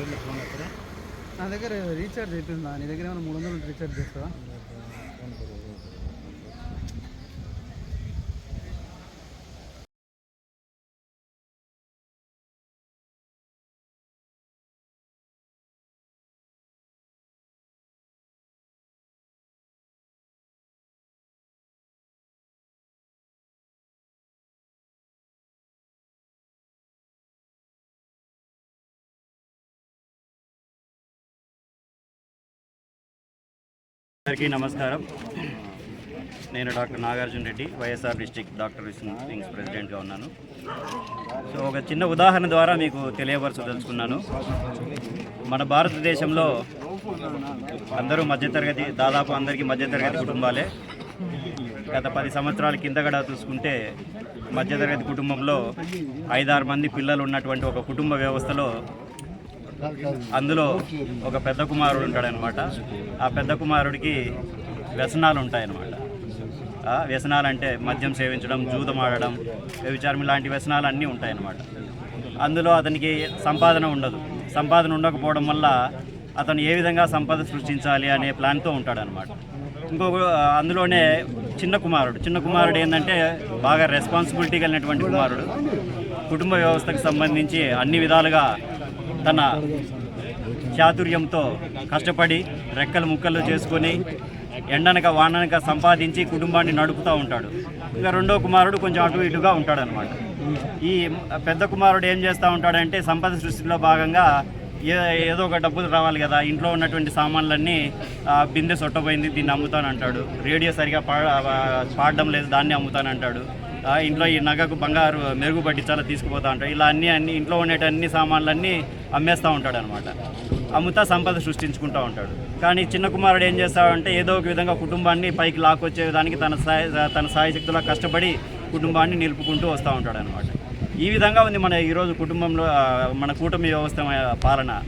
ఆరోగ్య నా దగ్గర రీఛార్జ్ అయిపోయిందా నీ దగ్గర ఏమైనా మూడు వందలు రీఛార్జ్ చేస్తావా? అందరికీ నమస్కారం. నేను doctor Nagarjuna Reddy YSR district doctor wings ప్రెసిడెంట్గా ఉన్నాను. సో ఒక చిన్న ఉదాహరణ ద్వారా మీకు తెలియపరచదలుచుకున్నాను. మన భారతదేశంలో అందరూ మధ్యతరగతి దాదాపు అందరికీ మధ్యతరగతి కుటుంబాలే. గత పది సంవత్సరాల కింద కూడా చూసుకుంటే మధ్యతరగతి కుటుంబంలో ఐదారు మంది పిల్లలు ఉన్నటువంటి ఒక కుటుంబ వ్యవస్థలో అందులో ఒక పెద్ద కుమారుడు ఉంటాడనమాట. ఆ పెద్ద కుమారుడికి వ్యసనాలు ఉంటాయన్నమాట వ్యసనాలు అంటే మద్యం సేవించడం జూదం ఆడడం వ్యభిచారం ఇలాంటి వ్యసనాలు అన్నీ ఉంటాయన్నమాట అందులో అతనికి సంపాదన ఉండదు. సంపాదన ఉండకపోవడం వల్ల అతను ఏ విధంగా సంపద సృష్టించాలి అనే ప్లాన్తో ఉంటాడనమాట. ఇంకొక అందులోనే చిన్న కుమారుడు. చిన్న కుమారుడు ఏంటంటే బాగా రెస్పాన్సిబిలిటీ కలిగినటువంటి కుమారుడు. కుటుంబ వ్యవస్థకు సంబంధించి అన్ని విధాలుగా తన చాతుర్యంతో కష్టపడి రెక్కలు ముక్కలు చేసుకొని ఎండనక వాననక సంపాదించి కుటుంబాన్ని నడుపుతూ ఉంటాడు. ఇంకా రెండో కుమారుడు కొంచెం అటు ఇటుగా ఉంటాడనమాట ఈ పెద్ద కుమారుడు ఏం చేస్తూ ఉంటాడంటే సంపద సృష్టిలో భాగంగా ఏ ఏదో ఒక డబ్బులు రావాలి కదా ఇంట్లో ఉన్నటువంటి సామాన్లన్నీ బిందె సొట్టపోయింది దీన్ని అమ్ముతానంటాడు. రేడియో సరిగా పాడడం లేదు దాన్ని అమ్ముతానంటాడు. ఇంట్లో ఈ నగకు బంగారు మెరుగు పట్టించాలో తీసుకుపోతా ఉంటాడు. ఇలా అన్ని అన్ని ఇంట్లో ఉండేటన్ని సామాన్లన్నీ అమ్మేస్తూ ఉంటాడు అనమాట అమ్ముతా సంపద సృష్టించుకుంటూ ఉంటాడు. కానీ చిన్న కుమారుడు ఏం చేస్తాడంటే ఏదో ఒక విధంగా కుటుంబాన్ని పైకి లాక్కొచ్చే దానికి తన సాయ తన సాయశక్తిలో కష్టపడి కుటుంబాన్ని నిలుపుకుంటూ వస్తూ ఉంటాడు అనమాట ఈ విధంగా ఉంది మన ఈరోజు కుటుంబంలో మన కూటమి వ్యవస్థ పాలన.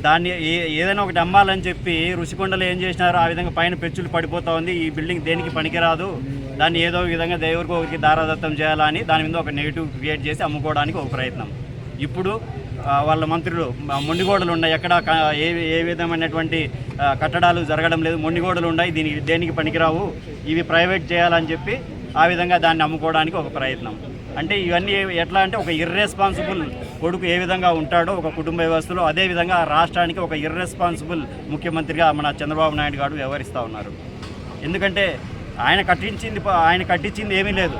దాన్ని ఏ- ఏదైనా ఒకటి అమ్మాలని చెప్పి ఋషికొండలు ఏం చేసినారో ఆ విధంగా పైన పెచ్చులు పడిపోతూ ఉంది. ఈ బిల్డింగ్ దేనికి పనికిరాదు. దాన్ని ఏదో విధంగా దేవుడికి ఒకరికి దారాదత్తం చేయాలని దాని మీద ఒక నెగిటివ్ క్రియేట్ చేసి అమ్ముకోవడానికి ఒక ప్రయత్నం. ఇప్పుడు వాళ్ళ మంత్రులు మొండిగోడలు ఉన్నాయి. ఎక్కడ ఏ ఏ విధమైనటువంటి కట్టడాలు జరగడం లేదు. మొండిగోడలు ఉన్నాయి. దీనికి దేనికి పనికిరావు? ఇవి ప్రైవేట్ చేయాలని చెప్పి ఆ విధంగా దాన్ని అమ్ముకోవడానికి ఒక ప్రయత్నం. అంటే ఇవన్నీ ఎట్లా అంటే ఒక ఇర్రెస్పాన్సిబుల్ కొడుకు ఏ విధంగా ఉంటాడో ఒక కుటుంబ వ్యవస్థలో అదే విధంగా రాష్ట్రానికి ఒక ఇర్రెస్పాన్సిబుల్ ముఖ్యమంత్రిగా మన చంద్రబాబు నాయుడు గారు వ్యవహరిస్తూ ఉన్నారు. ఎందుకంటే ఆయన కట్టించింది ఆయన కట్టించింది ఏమీ లేదు.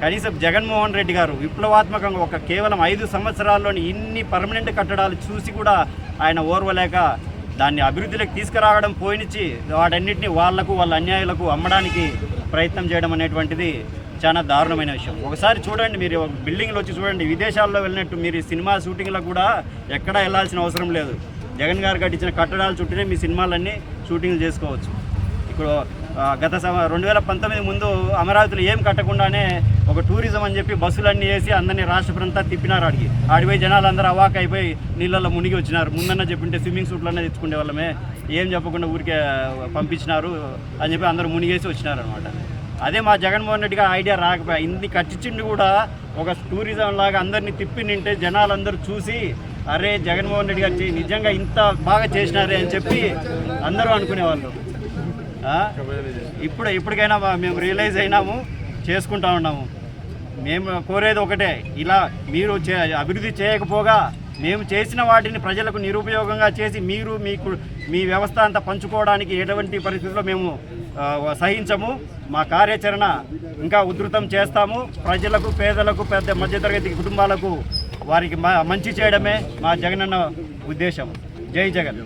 కనీసం జగన్మోహన్ రెడ్డి గారు విప్లవాత్మకంగా ఒక కేవలం ఐదు సంవత్సరాల్లోని ఇన్ని పర్మనెంట్ కట్టడాలు చూసి కూడా ఆయన ఓర్వలేక దాన్ని అభివృద్ధిలోకి తీసుకురావడం పోయినిచ్చి వాటన్నిటిని వాళ్ళకు వాళ్ళ అన్యాయులకు అమ్మడానికి ప్రయత్నం చేయడం అనేటువంటిది చాలా దారుణమైన విషయం. ఒకసారి చూడండి మీరు ఒక బిల్డింగ్లో వచ్చి చూడండి విదేశాల్లో వెళ్ళినట్టు మీరు సినిమా షూటింగ్లో కూడా ఎక్కడా వెళ్ళాల్సిన అవసరం లేదు. జగన్ గారు కట్టించిన కట్టడాలు చుట్టూనే మీ సినిమాలన్నీ షూటింగ్లు చేసుకోవచ్చు. గత సమ రెండు వేల పంతొమ్మిది ముందు అమరావతిలో ఏం కట్టకుండానే ఒక టూరిజం అని చెప్పి బస్సులన్నీ వేసి అందరినీ రాష్ట్రపరంతా తిప్పినారు ఆడికి. ఆడిపోయి జనాలు అందరూ అవాక్ అయిపోయి నీళ్ళల్లో మునిగి వచ్చినారు. ముందన్న చెప్పింటే స్విమ్మింగ్ సూట్లన్నా తెచ్చుకునే వాళ్ళమే. ఏం చెప్పకుండా ఊరికే పంపించినారు అని చెప్పి అందరూ మునిగేసి వచ్చినారు అనమాట అదే మా జగన్మోహన్ రెడ్డిగా ఐడియా రాకపోయా. ఇన్ని కట్టించిండి కూడా ఒక టూరిజం లాగా అందరినీ తిప్పి నింటే జనాలందరూ చూసి అరే జగన్మోహన్ రెడ్డి గారు నిజంగా ఇంత బాగా చేసినారే అని చెప్పి అందరూ అనుకునేవాళ్ళు. ఇప్పుడు ఇప్పటికైనా మేము రియలైజ్ అయినాము చేసుకుంటా ఉన్నాము. మేము కోరేది ఒకటే ఇలా మీరు చే అభివృద్ధి చేయకపోగా మేము చేసిన వాటిని ప్రజలకు నిరుపయోగంగా చేసి మీరు మీకు మీ వ్యవస్థ అంతా పంచుకోవడానికి ఎటువంటి పరిస్థితుల్లో మేము సహించము. మా కార్యాచరణ ఇంకా ఉధృతం చేస్తాము. ప్రజలకు పేదలకు పెద్ద మధ్యతరగతి కుటుంబాలకు వారికి మంచి చేయడమే మా జగనన్న ఉద్దేశం. జై జగన్.